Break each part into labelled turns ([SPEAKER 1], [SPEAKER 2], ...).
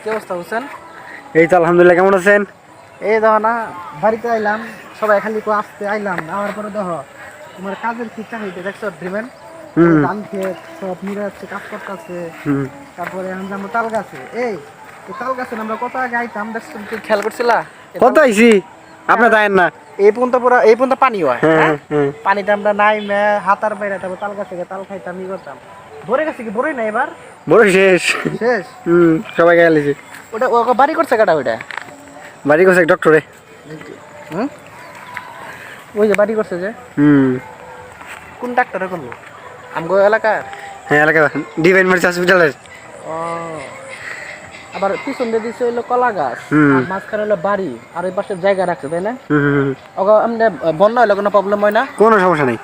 [SPEAKER 1] কি অবস্থা হোসেন
[SPEAKER 2] এই তো আলহামদুলিল্লাহ কেমন আছেন?
[SPEAKER 1] এই দেখো না বাড়িতে আইলাম সবাই খালি কো আসতে আইলাম আমার পরে দেখো তোমার কাজের কি চাহিদা দেখছ ড্রিমেন ধান ক্ষেত সব মিলে যাচ্ছে কাজ করতেছে। তারপরে আমরা আমরা তাল গাছে। এই তাল গাছে আমরা কত আগে আইতাম দেখছ খেয়াল করছিলা?
[SPEAKER 2] কত আইছি? আপনি দেন না।
[SPEAKER 1] এই পর্যন্ত পুরো এই পর্যন্ত পানি হয়
[SPEAKER 2] হ্যাঁ
[SPEAKER 1] হ্যাঁ?
[SPEAKER 2] হ্যাঁ।
[SPEAKER 1] পানিতে আমরা নাই হাতার বাইরে তারপর তাল গাছে তাল খাইতাম ই করতাম। ভরে গেছে কি ভরে না এবার?
[SPEAKER 2] বড় শেষ।
[SPEAKER 1] শেষ?
[SPEAKER 2] হুম সবাই গেলেছি
[SPEAKER 1] ওটা ও বাড়ি করছে কাটা ওইটা?
[SPEAKER 2] বাড়ি করছে ডক্টরে
[SPEAKER 1] হুম? ওই যে বাড়ি করছে যে?
[SPEAKER 2] হুম।
[SPEAKER 1] কোন ডাক্তারে করল আমগো এলাকার?
[SPEAKER 2] হ্যাঁ এলাকা ডিভাইন মার্চ হসপিটালের
[SPEAKER 1] ও। আবার পিছন দিয়ে দিচ্ছে হইল কলা গাছ। মাঝখানে হলো বাড়ি। আর ওই পাশে জায়গা রাখছে তাই না। ওগো এমনি বন্যা হইলে কোনো প্রবলেম হয় না?
[SPEAKER 2] কোনো সমস্যা নেই।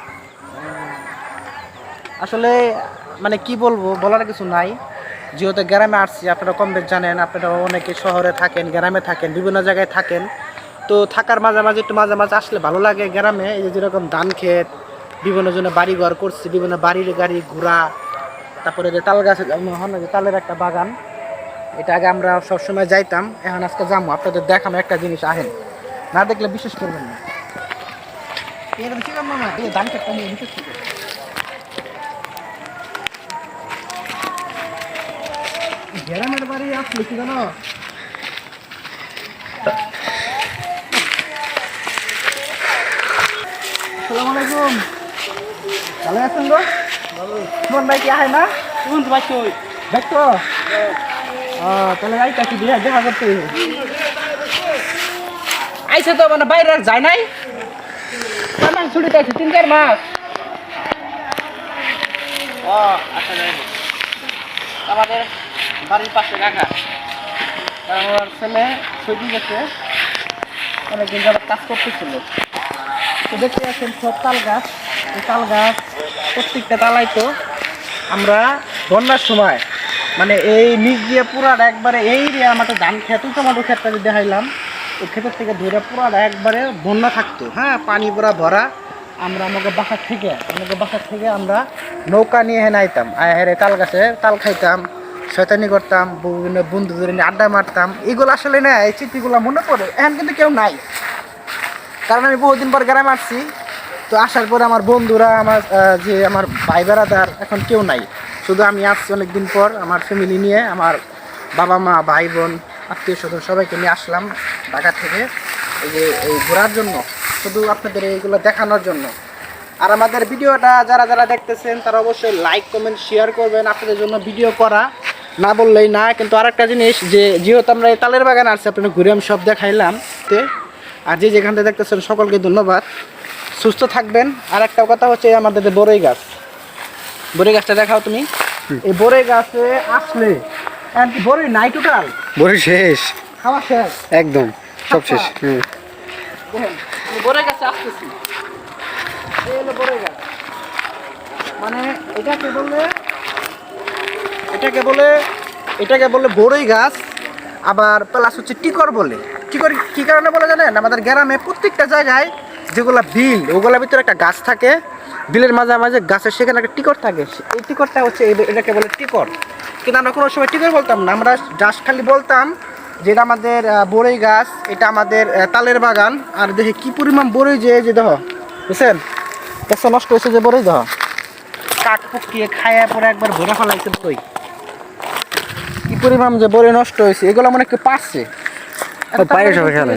[SPEAKER 1] আসলে মানে কি বলব, বলার কিছু নাই। যেহেতু গ্রামে আসছি, আপনারা কম বেশ জানেন, আপনারা অনেকে শহরে থাকেন, গ্রামে থাকেন, বিভিন্ন জায়গায় থাকেন। তো থাকার মাঝে মাঝে একটু মাঝে মাঝে আসলে ভালো লাগে গ্রামে। এই যে যেরকম ধান ক্ষেত, বিভিন্ন জনে বাড়ি ঘর করছি, বিভিন্ন বাড়ির গাড়ি ঘোরা তারপরে যে তাল গাছ যে তালের একটা বাগান, এটা আগে আমরা সবসময় যাইতাম, এখন আজকে যাব আপনাদের দেখাম একটা জিনিস, আহেন। না দেখলে বিশেষ করবেন না। ধান বাড়ি আসলে কি জানো। আসসালামু আলাইকুম। ভালো আছেন গো? মন ভাই কি আহে না? কোন ভাই দেখো ও তাহলে আইতা কি দিয়া দেখা করতে। আইছে তো মানে বাইরে আর যায় নাই। কেমন ছুটিতে আছে তিন চার মাস। ও আচ্ছা আমাদের বাড়ির পাশে রাখা আমার ছেলে ছবি গেছে, অনেকদিন যারা কাজ করতেছিল। তো দেখতে পাচ্ছেন সব তাল গাছ। তাল গাছ প্রত্যেকটা তালাই তো আমরা বন্যার সময় মানে এই নিচ দিয়ে পুরাটা একবারে এই রে আমাদের ধান খেত টমেটো ক্ষেতটা যে দেখাইলাম, ওই ক্ষেতের থেকে ধরে পুরাটা একবারে বন্যা থাকতো। হ্যাঁ পানি পুরা ভরা। আমরা আমাকে বাসার থেকে, আমাকে বাসার থেকে আমরা নৌকা নিয়ে হেন আইতাম আয় হেরে তাল গাছে তাল খাইতাম। শয়তানি করতাম, বিভিন্ন বন্ধুদের নিয়ে আড্ডা মারতাম। এগুলো আসলে না, এই স্মৃতিগুলো মনে পড়ে। এখন কিন্তু কেউ নাই। কারণ আমি বহুদিন পর গ্রামে আসছি। তো আসার পরে আমার বন্ধুরা, আমার যে আমার ভাই বেড়াদার, এখন কেউ নাই। শুধু আমি আসছি অনেকদিন পর আমার ফ্যামিলি নিয়ে, আমার বাবা মা, ভাই বোন, আত্মীয় স্বজন সবাইকে নিয়ে আসলাম ঢাকা থেকে এই যে, এই ঘোরার জন্য। শুধু আপনাদের এইগুলো দেখানোর জন্য। আর আমাদের ভিডিওটা যারা যারা দেখতেছেন, তারা অবশ্যই লাইক কমেন্ট শেয়ার করবেন। আপনাদের জন্য ভিডিও করা। না বললেই না কিন্তু আরেকটা জিনিস যে যেহেতু আমরা এই তালের বাগান আসছি আপনার ঘুরে আমি সব দেখাইলাম। তে আর যে যেখান থেকে দেখতেছেন সকলকে ধন্যবাদ। সুস্থ থাকবেন। আর একটা কথা হচ্ছে আমাদের যে বড়ই গাছ। বড়ই গাছটা দেখাও তুমি। এই বড়ই গাছে আসলে বড়ই নাই টোটাল
[SPEAKER 2] বড় শেষ।
[SPEAKER 1] খাওয়া শেষ।
[SPEAKER 2] একদম সব শেষ হুম।
[SPEAKER 1] বড়ই গাছে আসতেছি। মানে এটাকে বলে এটাকে বলে এটাকে বলে বড়ই গাছ, আবার প্লাস হচ্ছে টিকর বলে। টিকর কি কারণে বলে জানেন? আমাদের গ্রামে প্রত্যেকটা জায়গায় যেগুলা বিল, ওগুলোর ভিতরে একটা গাছ থাকে। বিলের মাঝে মাঝে গাছের সেখানে একটা টিকর থাকে। এই টিকরটা হচ্ছে এটাকে বলে টিকর। কিন্তু আমরা কোনো সময় টিকর বলতাম না। আমরা জাস্ট খালি বলতাম যে এটা আমাদের বড়ই গাছ, এটা আমাদের তালের বাগান। আর দেখি কি পরিমাণ বড়ই যে যে দেখো, বুঝছেন? দেখছ, নষ্ট হয়েছে যে বড়ই, দেখো। কাক পুকিয়ে খায়া পরে একবার ভরে ফেলাইছে বড়ই। পরিমাণ যে বড়ি নষ্ট হয়েছে এগুলো মনে একটু পাচ্ছে
[SPEAKER 2] সবাই খেলে।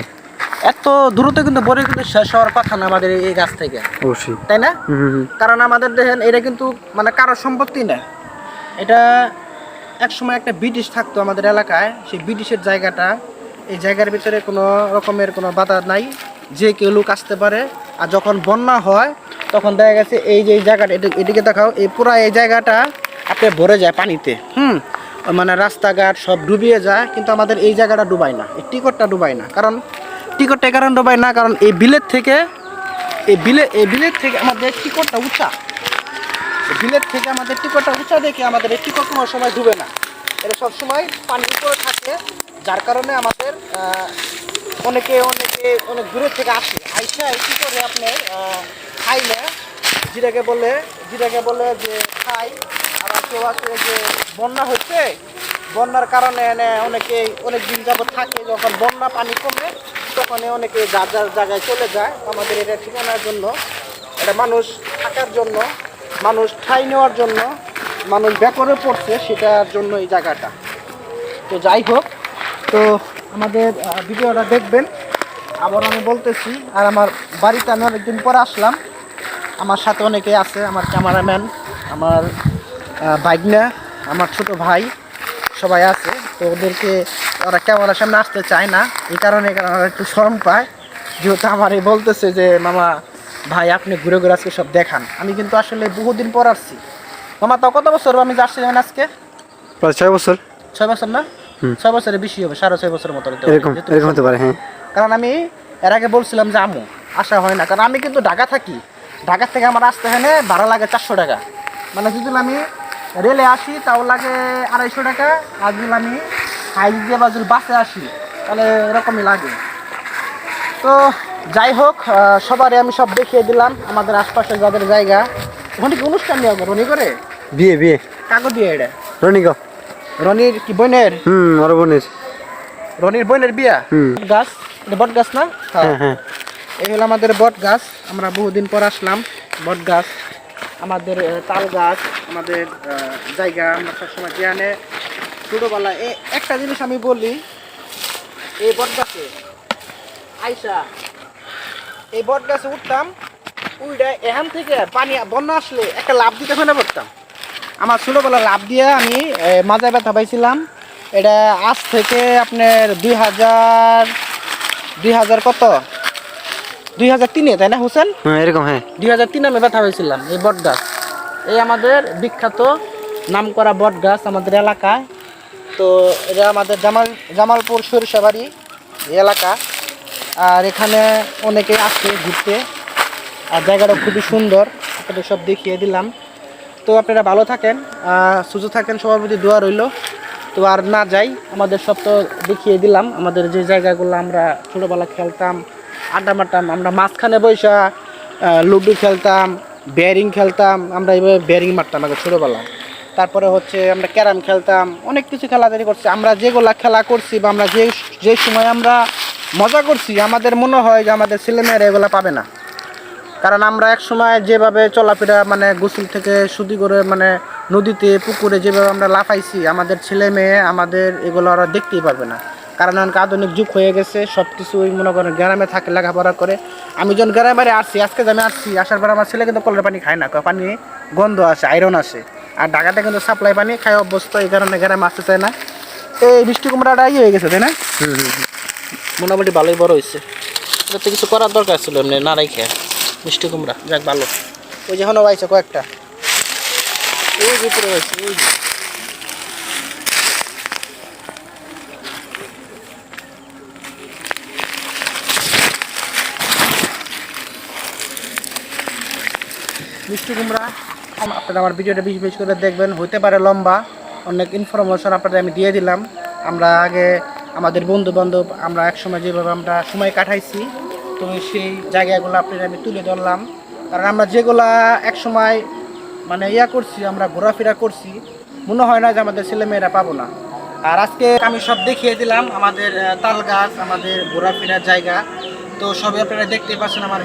[SPEAKER 1] এত দ্রুত কিন্তু বড়ি কিন্তু শেষ হওয়ার কথা না আমাদের এই গাছ থেকে। তাই না? কারণ আমাদের দেখেন এটা কিন্তু মানে কারোর সম্পত্তি না। এটা এক সময় একটা ব্রিটিশ থাকতো আমাদের এলাকায় সেই ব্রিটিশের জায়গাটা এই জায়গার ভিতরে কোনো রকমের কোনো বাধা নাই। যে কেউ লোক আসতে পারে আর যখন বন্যা হয় তখন দেখা গেছে এই যে এই জায়গাটা এদি- এদিকে দেখাও এই পুরা এই জায়গাটা আপনি ভরে যায় পানিতে। হুম? মানে রাস্তাঘাট সব ডুবিয়ে যায়, কিন্তু আমাদের এই জায়গাটা ডুবায় না, এই টিকটটা ডুবায় না। কারণ টিকটটা কারণ ডুবায় না, কারণ এই বিলের থেকে, এই বিলে, এই বিলের থেকে আমাদের টিকটটা উঁচা। বিলের থেকে আমাদের টিকটটা উঁচা দেখে আমাদের এই টিকট কোনো সময় ডুবে না। এটা সবসময় পানির উপরে থাকে, যার কারণে আমাদের অনেকে অনেকে অনেক দূরের থেকে আসে। আইসা কি করে আপনি খাইলে, যেটাকে বলে যেটাকে বলে যে খাই যে বন্যা হচ্ছে, বন্যার কারণে অনেকে অনেক দিন যাবত থাকে, যখন বন্যা পানি কমে, তখন অনেকে যার যার জায়গায় চলে যায়। আমাদের এটা ঠিকানার জন্য, এটা মানুষ থাকার জন্য, মানুষ ঠাই নেওয়ার জন্য, মানুষ ব্যাপারে পড়ছে সেটার জন্য এই জায়গাটা। তো যাই হোক, তো আমাদের ভিডিওটা দেখবেন। আবার আমি বলতেছি, আর আমার বাড়িতে আমি অনেকদিন পরে আসলাম। আমার সাথে অনেকে আছে, আমার ক্যামেরাম্যান, আমার ভাগ্না আমার ছোট ভাই সবাই আছে। তো ওদেরকে ওরা ক্যামেরার সামনে আসতে চায় না এই কারণে ওরা একটু শরম পায়। যেহেতু আমার এই বলতেছে যে মামা ভাই আপনি ঘুরে ঘুরে আজকে সব দেখান। আমি কিন্তু আসলে বহুদিন পর আসছি। মামা তাও কত বছর? আমি যাচ্ছি যেমন আজকে।
[SPEAKER 2] প্রায় ছয় বছর।
[SPEAKER 1] ছয় বছর না। ছয় বছরের বেশি হবে সাড়ে ছয় বছরের মতো
[SPEAKER 2] এরকম এরকম হতে পারে হ্যাঁ।
[SPEAKER 1] কারণ আমি এর আগে বলছিলাম যে আমু আসা হয় না। কারণ আমি কিন্তু ঢাকা থাকি। ঢাকা থেকে আমার আসতে হয় না ভাড়া লাগে চারশো টাকা। মানে যদি আমি রেলে আসি তাও লাগে আড়াইশো টাকা। আর যদি আমি হাই দিয়ে বা যদি বাসে আসি তাহলে এরকমই লাগে। তো যাই হোক সবারই আমি সব দেখিয়ে দিলাম আমাদের আশপাশে যাদের জায়গা। ওখানে কি অনুষ্ঠান নেওয়া রনি করে?
[SPEAKER 2] বিয়ে বিয়ে।
[SPEAKER 1] কাগজ দিয়ে এটা?
[SPEAKER 2] রনিক
[SPEAKER 1] রনির কি বোনের?
[SPEAKER 2] হুম ওর বোনের।
[SPEAKER 1] রনির বোনের বিয়া?
[SPEAKER 2] হুম।
[SPEAKER 1] গাছ এটা বট গাছ না?
[SPEAKER 2] হ্যাঁ হ্যাঁ।
[SPEAKER 1] এই হলো আমাদের বট গাছ আমরা বহুদিন পর আসলাম বট গাছ আমাদের তাল গাছ, আমাদের জায়গা, আমরা সবসময় জ্ঞানে ছোটোবেলা এ, একটা জিনিস আমি বলি, এই বট গাছে আইসা, এই বট গাছে উঠতাম উইটা এখান থেকে পানি, বন্যা আসলে একটা লাভ দিতে ফেলে পড়তাম আমার ছোটোবেলা লাভ দিয়ে আমি মাজায় ব্যথা পাইছিলাম। এটা আজ থেকে আপনার দুই হাজার দুই হাজার কত? দুই হাজার তিনে তাই না হোসেন?
[SPEAKER 2] হ্যাঁ এরকম হ্যাঁ।
[SPEAKER 1] দুই হাজার তিনে আমি ব্যথা হয়েছিলাম এই বট গাছ। এই আমাদের বিখ্যাত নামকরা বট গাছ আমাদের এলাকায়। তো এটা আমাদের জামাল জামালপুর সরিষাবাড়ি এলাকা। আর এখানে অনেকে আসে ঘুরতে। আর জায়গাটা খুবই সুন্দর আপনাদের সব দেখিয়ে দিলাম। তো আপনারা ভালো থাকেন সুস্থ থাকেন সবার প্রতি দোয়া রইল। তো আর না যাই আমাদের সব তো দেখিয়ে দিলাম। আমাদের যে জায়গাগুলো আমরা ছোটোবেলা খেলতাম আড্ডা মারতাম, আমরা মাঝখানে বৈশা লুডু খেলতাম, ব্যারিং খেলতাম, আমরা এইভাবে ব্যারিং মারতাম আগে ছোটোবেলায়। তারপরে হচ্ছে আমরা ক্যারাম খেলতাম, অনেক কিছু খেলাধুলি করছি। আমরা যেগুলা খেলা করছি বা আমরা যে যে সময় আমরা মজা করছি, আমাদের মনে হয় যে আমাদের ছেলেমেয়েরা এগুলো পাবে না। কারণ আমরা এক সময় যেভাবে চলাফেরা মানে গোসল থেকে শুধু করে মানে নদীতে, পুকুরে যেভাবে আমরা লাফাইছি, আমাদের ছেলে মেয়ে আমাদের এগুলো ওরা দেখতেই পারবে না। কারণ এখন আধুনিক যুগ হয়ে গেছে সব কিছুই মনে করেন গ্রামে থাকে লেখাপড়া করে। আমি যখন গ্রামে আসছি আজকে যে আমি আসছি আসার পর আমার ছেলে কিন্তু কলের পানি খায় না পানি গন্ধ আসে আয়রন আসে। আর ঢাকাতে কিন্তু সাপ্লাই পানি খায় অভ্যস্ত এই কারণে গ্রামে আসতে চায় না। এই বৃষ্টি কুমড়াটা ইয়ে হয়ে গেছে তাই না। মোটামুটি ভালোই বড় হয়েছে। এটাতে কিছু করার দরকার ছিল এমনি না রাইখে মিষ্টি কুমড়া যাক ভালো। ওই যে এখনও পাইছে কয়েকটা। ওই যে উপরে হয়েছে ওই যে। মিষ্টি কুমড়া। আপনারা আমার ভিডিওটা বেশি বেশি করে দেখবেন হতে পারে লম্বা। অনেক ইনফরমেশন আপনাদের আমি দিয়ে দিলাম। আমরা আগে আমাদের বন্ধু বান্ধব আমরা একসময় যেভাবে আমরা সময় কাটাইছি, তো সেই জায়গাগুলো আপনাদের আমি তুলে ধরলাম। কারণ আমরা যেগুলা একসময় মানে ইয়া করছি, আমরা ঘোরাফেরা করছি, মনে হয় না যে আমাদের ছেলেমেয়েরা পাবো না। আর আজকে আমি সব দেখিয়ে দিলাম আমাদের তাল গাছ, আমাদের ঘোরাফেরার জায়গা। তো সবই আপনারা দেখতে পাচ্ছেন আমার